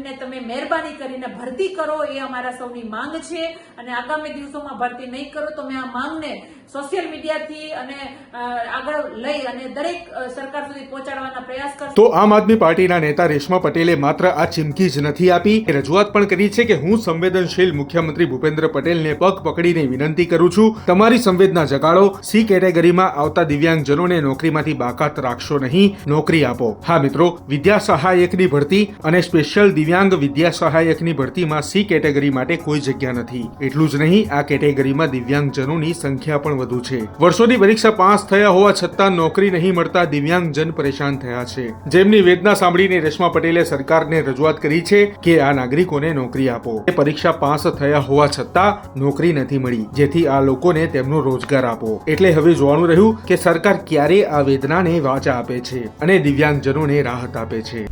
કરીને તમે મહેરબાની કરીને ભરતી કરો, એ અમારા સૌની માંગ છે. અને આગામી દિવસોમાં ભરતી નહીં કરો તો મેં આ માંગને સોશિયલ મીડિયાથી અને આગળ લઈ અને દરેક સરકાર સુધી પહોંચાડવાના પ્રયાસ કરશે. તો આમ આદમી પાર્ટીના નેતા રેશમા પટેલે માત્ર આ ચીમકી જ નથી આપી રજૂઆત પણ કરી છે કે હું સંવેદનશીલ મુખ્યમંત્રી ભૂપેન્દ્ર પટેલને પગ પકડીને વિનંતી કરું છું, તમારી સંવેદના જગાડો, સી કેટેગરીમાં આવતા દિવ્યાંગજનોને નોકરીમાંથી બાકાત રાખશો નહીં, નોકરી આપો. હા મિત્રો, વિદ્યા સહાયકની ભરતી અને સ્પેશિયલ દિવ્યાંગ વિદ્યા સહાયકની ભરતીમાં સી કેટેગરી માટે કોઈ જગ્યા નથી. એટલું જ નહીં, આ કેટેગરીમાં દિવ્યાંગજનોની સંખ્યા પણ વધુ છે. વર્ષોની પરીક્ષા પાસ થયા હોવા છતાં નોકરી નહીં મળતા દિવ્યાંગજન પરેશાન થયા છે. જેમની વેદના સાંભળીને રેશમા પટેલે સરકારને રજૂઆત કરી છે કે આ નાગરિકોને નોકરી આપો. પરીક્ષા પાસ થયા હોવા છતાં નોકરી નથી મળી, જેથી આ લોકોને તેમનો રોજગાર આપો. એટલે હવે જોવાનું રહ્યું કે સરકાર ક્યારે આ વેદનાને વાચા આપે છે અને દિવ્યાંગજનોને રાહત આપે છે.